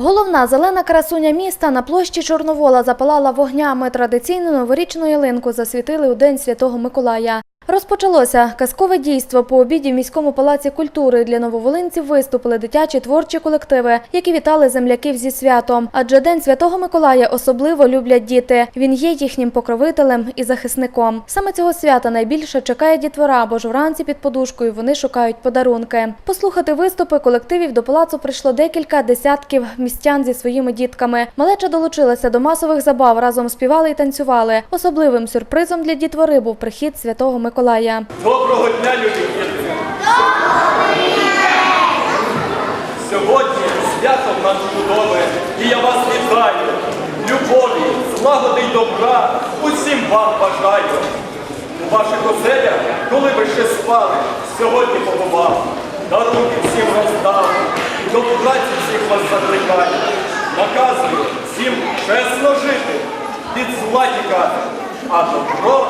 Головна зелена красуня міста на площі Чорновола запалала вогнями. Традиційну новорічну ялинку засвітили у День Святого Миколая. Розпочалося казкове дійство по обіді в міському палаці культури. Для нововолинців виступили дитячі творчі колективи, які вітали земляків зі святом. Адже День Святого Миколая особливо люблять діти. Він є їхнім покровителем і захисником. Саме цього свята найбільше чекає дітвора, бо ж вранці під подушкою вони шукають подарунки. Послухати виступи колективів до палацу прийшло декілька десятків містян зі своїми дітками. Малеча долучилася до масових забав, разом співали і танцювали. Особливим сюрпризом для дітвори був прихід святого Миколая. Доброго дня, любі діти! Сьогодні свято в нас чудове, і я вас вітаю. Любові, злагоди й добра усім вам бажаю. У ваших оселях, коли ви ще спали, сьогодні побував, дарунки всім роздав, до праці всіх вас закликаю. Наказую всім чесно жити, від зла тікати, а добро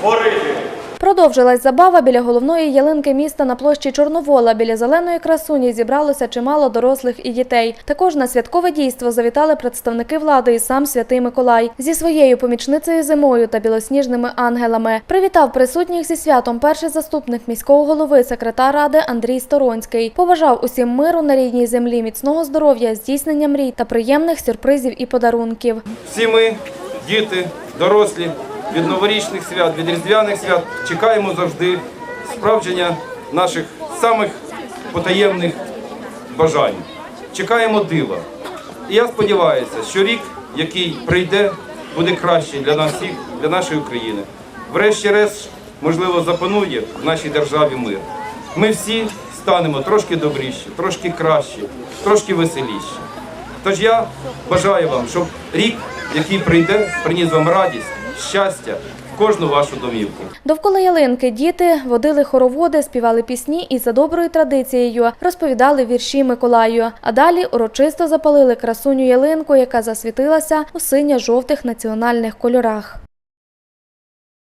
творити. Продовжилась забава біля головної ялинки міста на площі Чорновола. Біля зеленої красуні зібралося чимало дорослих і дітей. Також на святкове дійство завітали представники влади і сам святий Миколай зі своєю помічницею зимою та білосніжними ангелами. Привітав присутніх зі святом перший заступник міського голови, секретар ради Андрій Сторонський. Побажав усім миру на рідній землі, міцного здоров'я, здійснення мрій та приємних сюрпризів і подарунків. Всі ми, діти, дорослі, від новорічних свят, від різдвяних свят чекаємо завжди справдження наших самих потаємних бажань. Чекаємо дива. І я сподіваюся, що рік, який прийде, буде кращий для нас всіх, для нашої України. Врешті-решт, можливо, запанує в нашій державі мир. Ми всі станемо трошки добріші, трошки кращі, трошки веселіші. Тож я бажаю вам, щоб рік, який прийде, приніс вам радість, щастя в кожну вашу домівку. Довкола ялинки діти водили хороводи, співали пісні і за доброю традицією розповідали вірші Миколаю. А далі урочисто запалили красуню ялинку, яка засвітилася у синьо-жовтих національних кольорах.